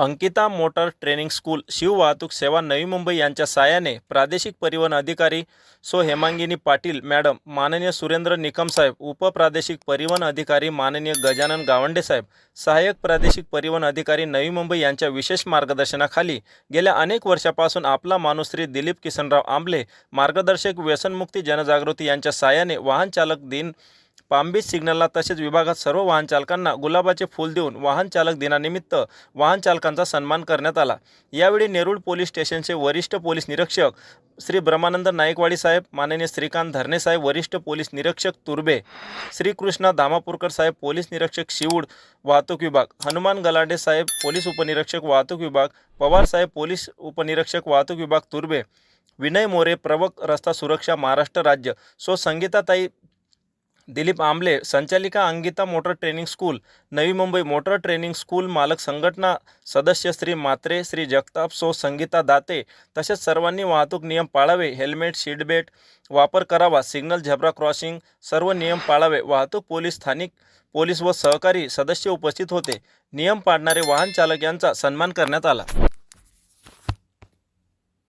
Ankita motor training school Shiv वाहतूक सेवा नवी मुंबई यांच्या साहाय्याने प्रादेशिक परिवहन अधिकारी सो हेमांगिनी पाटील मॅडम माननीय सुरेंद्र निकम साहेब उपप्रादेशिक परिवहन अधिकारी माननीय गजानन गावंडे साहेब सहाय्यक प्रादेशिक परिवहन अधिकारी नवी मुंबई यांच्या विशेष मार्गदर्शनाखाली गेल्या अनेक वर्षापासून आपला माणूस श्री दिलीप किसनराव आंबले मार्गदर्शक व्यसनमुक्ती जनजागृती यांच्या साहाय्याने वाहन चालक दिन पामबीच सिग्नलला तसेच विभागात सर्व वाहन चालकांना गुलाबाचे फूल देऊन वाहन चालक दिनानिमित्त वाहन चालकांचा सन्मान करण्यात आला. यावेळी नेरूळ पोलीस स्टेशनचे वरिष्ठ पोलीस निरीक्षक श्री ब्रह्मानंद नाईकवाडी साहेब माननीय श्रीकांत धरणे साहेब वरिष्ठ पोलीस निरीक्षक तुर्बे श्रीकृष्णा धामापूरकर साहेब पोलीस निरीक्षक शिवूड वाहतूक विभाग हनुमान गलाडे साहेब पोलीस उपनिरीक्षक वाहतूक विभाग पवार साहेब पोलीस उपनिरीक्षक वाहतूक विभाग तुर्बे विनय मोरे प्रवक रस्ता सुरक्षा महाराष्ट्र राज्य सो संगीताताई दिलीप आंबले संचालिका Angita motor training school Navi Mumbai motor training school मालक संघटना सदस्य श्री मात्रे श्री जगताप सो संगीता दाते तसेच सर्वांनी वाहतूक नियम पाळावे हेल्मेट सीटबेल्ट वापर करावा सिग्नल झेब्रा क्रॉसिंग सर्व नियम पाळावे वाहतूक पोलीस स्थानिक पोलीस व सहकारी सदस्य उपस्थित होते. नियम पाळणारे वाहन चालक यांचा सन्मान करण्यात आला.